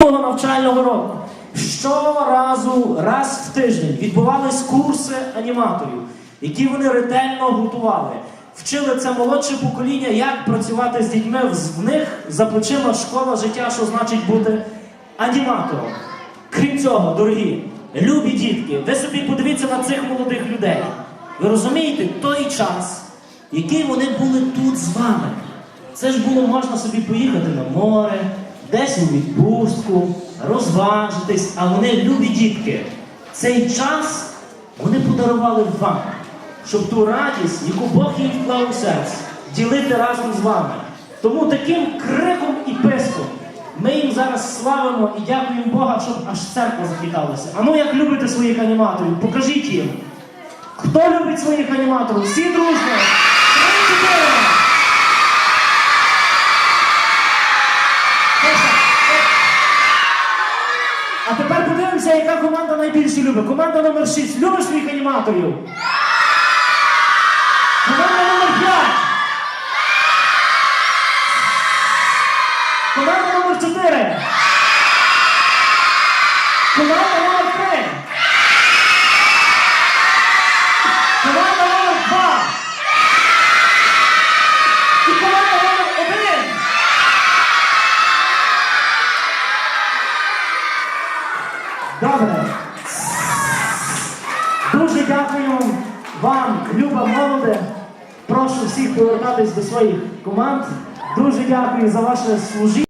Навчального року щоразу, раз в тиждень відбувались курси аніматорів, які вони ретельно готували. Вчили це молодше покоління, як працювати з дітьми. В них за школа життя, що значить бути аніматором. Крім цього, дорогі, любі дітки, ви собі подивіться на цих молодих людей. Ви розумієте, той час, який вони були тут з вами. Це ж було можна собі поїхати на море, десь у відпустку, розважитись, а вони любі дітки. Цей час вони подарували вам, щоб ту радість, яку Бог їм вклав у серце, ділити разом з вами. Тому таким криком і писком ми їм зараз славимо і дякуємо Бога, щоб аж церква захиталася. А ну як любите своїх аніматорів, покажіть їм. Хто любить своїх аніматорів? Всі дружно! А тепер подивимося, яка команда найбільше любить. Команда номер 6. Любиш своїх аніматорів? Команда номер 5. Команда номер 4. Добре. Дуже дякую вам, Люба молоде. Прошу всіх повертатись до своїх команд. Дуже дякую за ваше служіння.